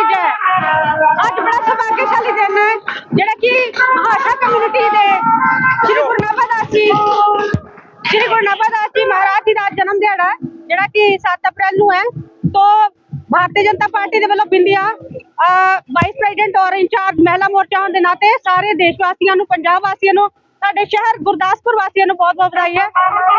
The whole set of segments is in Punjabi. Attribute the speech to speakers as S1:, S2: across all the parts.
S1: ਕੀ ਜੈ ਅੱਜ ਬੜਾ ਸੁਭਾਗਿਆਸ਼ਾਲੀ ਦਿਨ ਹੈ ਜਿਹੜਾ ਕਿ ਮਹਾਸ਼ਾ ਕਮਿਊਨਿਟੀ ਦੇ ਸ਼੍ਰੀ ਗੁਰੂ ਨਾਨਕ ਜੀ ਸ਼੍ਰੀ ਗੁਰੂ ਨਾਨਕ ਜੀ ਮਹਾਰਾਜ ਜੀ ਦਾ ਅੱਜ ਜਨਮ ਦਿਹਾੜਾ ਹੈ ਜਿਹੜਾ ਕਿ 7 ਅਪ੍ਰੈਲ ਨੂੰ ਹੈ ਤੋਂ ਭਾਰਤੀ ਜਨਤਾ ਪਾਰਟੀ ਦੇ ਵੱਲੋਂ ਬਿੰਦੀਆਂ ਵਾਈਸ ਪ੍ਰੈਜ਼ੀਡੈਂਟ ਔਰ ਇੰਚਾਰਜ ਮਹਿਲਾ ਮੋਰਚਾ ਹੋਣ ਦੇ ਨਾਤੇ ਸਾਰੇ ਦੇਸ਼ ਵਾਸੀਆਂ ਨੂੰ ਪੰਜਾਬ ਵਾਸੀਆਂ ਨੂੰ ਸਾਡੇ ਸ਼ਹਿਰ ਗੁਰਦਾਸਪੁਰ ਵਾਸੀਆਂ ਨੂੰ ਬਹੁਤ ਬਹੁਤ ਵਧਾਈ ਹੈ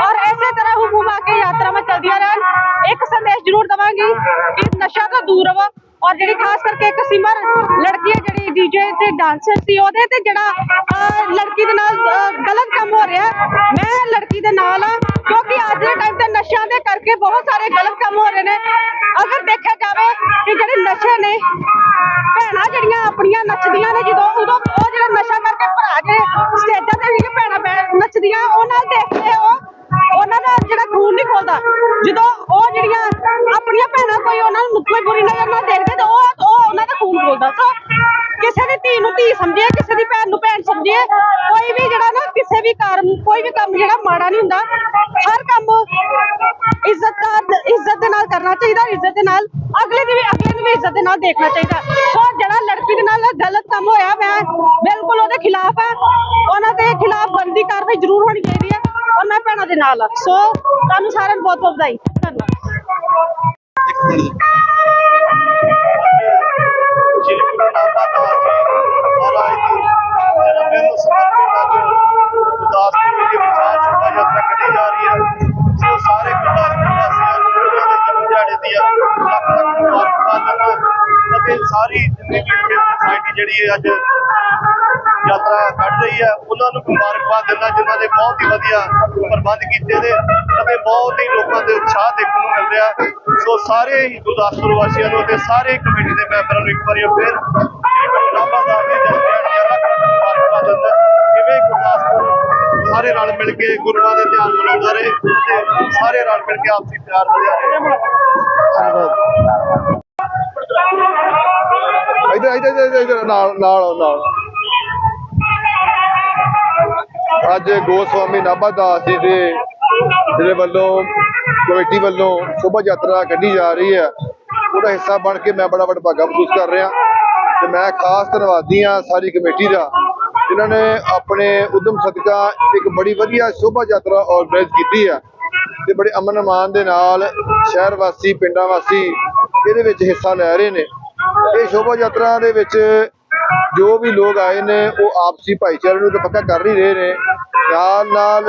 S1: ਔਰ ਇਸੇ ਤਰ੍ਹਾਂ ਹੁਕਮ ਆ ਕੇ ਯਾਤਰਾਵਾਂ ਚੱਲਦੀਆਂ ਰਹਿਣ ਇੱਕ ਸੰਦੇਸ਼ ਜ਼ਰੂਰ ਦਵਾਂਗੀ ਕਿ ਨਸ਼ਾ ਤੋਂ ਦੂਰ ਰਹੋ ਔਰ ਜਿਹੜੀ ਖਾਸ ਕਰਕੇ ਇੱਕ ਸਿਮਰ ਲੜਕੀ ਹੈ ਜਿਹੜੀ ਡੀਜੇ ਤੇ ਡਾਂਸਰ ਸੀ, ਉਹਦੇ ਤੇ ਜਿਹੜਾ ਲੜਕੀ ਦੇ ਨਾਲ ਗਲਤ ਕੰਮ ਹੋ ਰਿਹਾ ਮੈਂ ਲੜਕੀ ਦੇ ਨਾਲ ਆ ਕਿਉਂਕਿ ਅੱਜ ਦੇ ਟਾਈਮ ਤੇ ਨਸ਼ਿਆਂ ਦੇ ਕਰਕੇ ਬਹੁਤ ਸਾਰੇ ਗਲਤ ਕੰਮ ਹੋ ਰਹੇ ਨੇ। ਅਗਰ ਦੇਖਿਆ ਜਾਵੇ ਕਿ ਜਿਹੜੇ ਨਸ਼ੇ ਨੇ, ਭੈਣਾਂ ਜਿਹੜੀਆਂ ਆਪਣੀਆਂ ਨੱਚਦੀਆਂ ਨੇ, ਜਦੋਂ ਉਦੋਂ ਉਹ ਜਿਹੜਾ ਨਸ਼ਾ ਕਰਕੇ ਭਰਾ ਜਿਹੜੇ ਸਟੇਜਾਂ ਤੇ ਵੀ ਭੈਣਾਂ ਬੈ- ਨੱਚਦੀਆਂ ਉਹ ਨਾਲ ਦੇਖ ਕੇ ਉਹ ਉਹਨਾਂ ਦਾ ਜਿਹੜਾ ਖੂਨ ਨਹੀਂ ਖੋਲਦਾ ਜਦੋਂ ਉਹ ਜਿਹੜੀਆਂ ਆਪਣੀਆਂ ਭੈਣਾਂ ਕੋਈ ਉਹਨਾਂ ਨੂੰ ਕੋਈ ਬੁਰੀ ਦੇਖਦੇ ਤੇ ਉਹ ਉਹ ਉਹਨਾਂ ਦਾ ਖੂਨ ਖੋਲਦਾ ਸੋ। ਕਿਸੇ ਦੀ ਧੀ ਨੂੰ ਧੀ ਸਮਝੇ ਕਿਸੇ ਦੀ ਭੈਣ ਨੂੰ ਭੈਣ ਸਮਝੇ ਕੋਈ ਵੀ ਜਿਹੜਾ ਨਾ ਕਿਸੇ ਵੀ ਕਾਰਨ, ਕੋਈ ਵੀ ਕੰਮ ਜਿਹੜਾ ਮਾੜਾ ਨਹੀਂ ਹੁੰਦਾ, ਹਰ ਕੰਮ ਇੱਜ਼ਤ ਦਾ, ਇੱਜ਼ਤ ਦੇ ਨਾਲ ਕਰਨਾ ਚਾਹੀਦਾ, ਇੱਜ਼ਤ ਦੇ ਨਾਲ ਅਗਲੇ ਦੀ ਵੀ, ਅਗਲੇ ਨੂੰ ਵੀ ਇੱਜ਼ਤ ਦੇ ਨਾਲ ਦੇਖਣਾ ਚਾਹੀਦਾ। ਸੋ ਜਿਹੜਾ ਲੜਕੀ ਦੇ ਨਾਲ ਗਲਤ ਕੰਮ ਹੋਇਆ ਮੈਂ ਬਿਲਕੁਲ ਉਹਦੇ ਖਿਲਾਫ ਆ। ਉਹਨਾਂ ਦੇ ਖਿਲਾਫ ਬੰਦੀ ਕਾਰਵਾਈ ਜ਼ਰੂਰ ਹੋਣੀ ਚਾਹੀਦੀ ਹੈ ਔਰ ਮੈਂ ਭੈਣਾਂ ਦੇ ਨਾਲ ਆ। ਸੋ ਤੁਹਾਨੂੰ ਸਾਰਿਆਂ ਨੂੰ ਬਹੁਤ ਬਹੁਤ ਵਧਾਈ। ਧੰਨਵਾਦ।
S2: ਸਾਰੀ ਜਿੰਨੀ ਵੀ ਇੱਥੇ ਜਿਹੜੀ ਹੈ ਅੱਜ ਯਾਤਰਾ ਕੱਢ ਰਹੀ ਹੈ, ਉਹਨਾਂ ਨੂੰ ਮੁਬਾਰਕਬਾਦ ਦਿੰਦਾ, ਜਿਨ੍ਹਾਂ ਨੇ ਬਹੁਤ ਹੀ ਵਧੀਆ ਪ੍ਰਬੰਧ ਕੀਤੇ ਨੇ ਅਤੇ ਬਹੁਤ ਹੀ ਲੋਕਾਂ ਦੇ ਉਤਸ਼ਾਹ ਦੇਖਣ ਨੂੰ ਮਿਲ ਰਿਹਾ ਸੋ ਸਾਰੇ ਹੀ ਗੁਰਦਾਸਪੁਰ ਵਾਸੀਆਂ ਨੂੰ ਅਤੇ ਸਾਰੇ ਕਮੇਟੀ ਦੇ ਮੈਂਬਰਾਂ ਨੂੰ ਇੱਕ ਵਾਰੀ ਫਿਰ ਨਾਭਾ ਸਾਹਿਬ ਦੇ ਜਨਮ ਦਿਹਾੜੇ ਦੀਆਂ ਲੱਖ ਲੱਖ ਮੁਬਾਰਕਬਾਦ ਦਿੰਦਾ ਕਿਵੇਂ ਗੁਰਦਾਸਪੁਰ ਸਾਰੇ ਰਲ ਮਿਲ ਕੇ ਗੁਰੂਆਂ ਦੇ ਧਿਆਨ ਮਨਾਉਂਦਾ ਰਹੇ ਅਤੇ ਸਾਰੇ ਰਲ ਮਿਲ ਕੇ ਆਪਸੀ ਪਿਆਰ ਵਧਿਆ ਰਹੇ। ਧੰਨਵਾਦ।
S3: ਇੱਧਰ ਇੱਧਰ ਇੱਧਰ ਨਾਲ ਨਾਲ ਆਓ, ਨਾਲ। ਅੱਜ ਗੋਸਵਾਮੀ ਨਾਭਾ ਦਾਸ ਜੀ ਦੇ ਜਿਹੜੇ ਵੱਲੋਂ ਕਮੇਟੀ ਵੱਲੋਂ ਸ਼ੋਭਾ ਯਾਤਰਾ ਕੱਢੀ ਜਾ ਰਹੀ ਹੈ। ਉਹਦਾ ਹਿੱਸਾ ਬਣ ਕੇ ਮੈਂ ਬੜਾ ਵਡਭਾਗਾ ਮਹਿਸੂਸ ਕਰ ਰਿਹਾ। ਤੇ ਮੈਂ ਖਾਸ ਧੰਨਵਾਦੀ ਹਾਂ ਸਾਰੀ ਕਮੇਟੀ ਦਾ ਜਿਨ੍ਹਾਂ ਨੇ ਆਪਣੇ ਉਦਮ ਸਦਕਾ ਇੱਕ ਬੜੀ ਵਧੀਆ ਸ਼ੋਭਾ ਯਾਤਰਾ ਆਰਗੇਨਾਈਜ਼ ਕੀਤੀ ਹੈ। ਤੇ ਬੜੇ ਅਮਨ ਅਮਾਨ ਦੇ ਨਾਲ ਸ਼ਹਿਰ ਵਾਸੀ ਪਿੰਡਾਂ ਵਾਸੀ ਇਹਦੇ ਵਿੱਚ ਹਿੱਸਾ ਲੈ ਰਹੇ ਨੇ। ਇਹ ਸ਼ੋਭਾ ਯਾਤਰਾ ਦੇ ਵਿੱਚ ਜੋ ਵੀ ਲੋਕ ਆਏ ਨੇ, ਉਹ ਆਪਸੀ ਭਾਈਚਾਰੇ ਨੂੰ ਤਾਂ ਪੱਕਾ ਕਰ ਹੀ ਰਹੇ ਨੇ। ਨਾਲ ਨਾਲ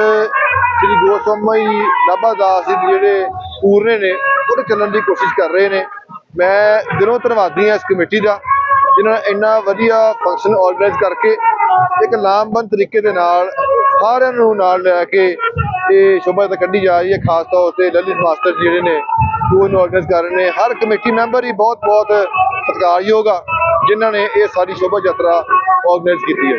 S3: ਸ੍ਰੀ ਗੋਸਵਾਮੀ ਨਾਭਾ ਦਾਸ ਜੀ ਦੇ ਜਿਹੜੇ ਪੂਰਨੇ ਨੇ, ਉਹ ਚੱਲਣ ਦੀ ਕੋਸ਼ਿਸ਼ ਕਰ ਰਹੇ ਨੇ। ਮੈਂ ਦਿਲੋਂ ਧੰਨਵਾਦੀ ਹਾਂ ਇਸ ਕਮੇਟੀ ਦਾ, ਜਿਨ੍ਹਾਂ ਨੇ ਇੰਨਾ ਵਧੀਆ ਫੰਕਸ਼ਨ ਆਰਗੇਨਾਈਜ਼ ਕਰਕੇ ਇੱਕ ਲਾਮਬੰਦ ਤਰੀਕੇ ਦੇ ਨਾਲ ਸਾਰਿਆਂ ਨੂੰ ਨਾਲ ਲੈ ਕੇ ਇਹ ਸ਼ੋਭਾ ਯਾਤਰਾ ਕੱਢੀ ਜਾ ਰਹੀ ਹੈ, ਖਾਸ ਤੌਰ ਤੇ ਲਲਿਤ ਮਾਸਟਰ ਜੀ ਜਿਹੜੇ ਨੇ, ਉਹ ਇਹਨੂੰ ਆਰਗੇਨਾਈਜ਼ ਕਰ ਰਹੇ ਨੇ। ਹਰ ਕਮੇਟੀ ਮੈਂਬਰ ਹੀ ਬਹੁਤ ਬਹੁਤ ਸਤਿਕਾਰਯੋਗ ਆ, ਜਿਨ੍ਹਾਂ ਨੇ ਇਹ ਸਾਰੀ ਸ਼ੋਭਾ ਯਾਤਰਾ ਆਰਗੇਨਾਈਜ਼ ਕੀਤੀ ਹੈ।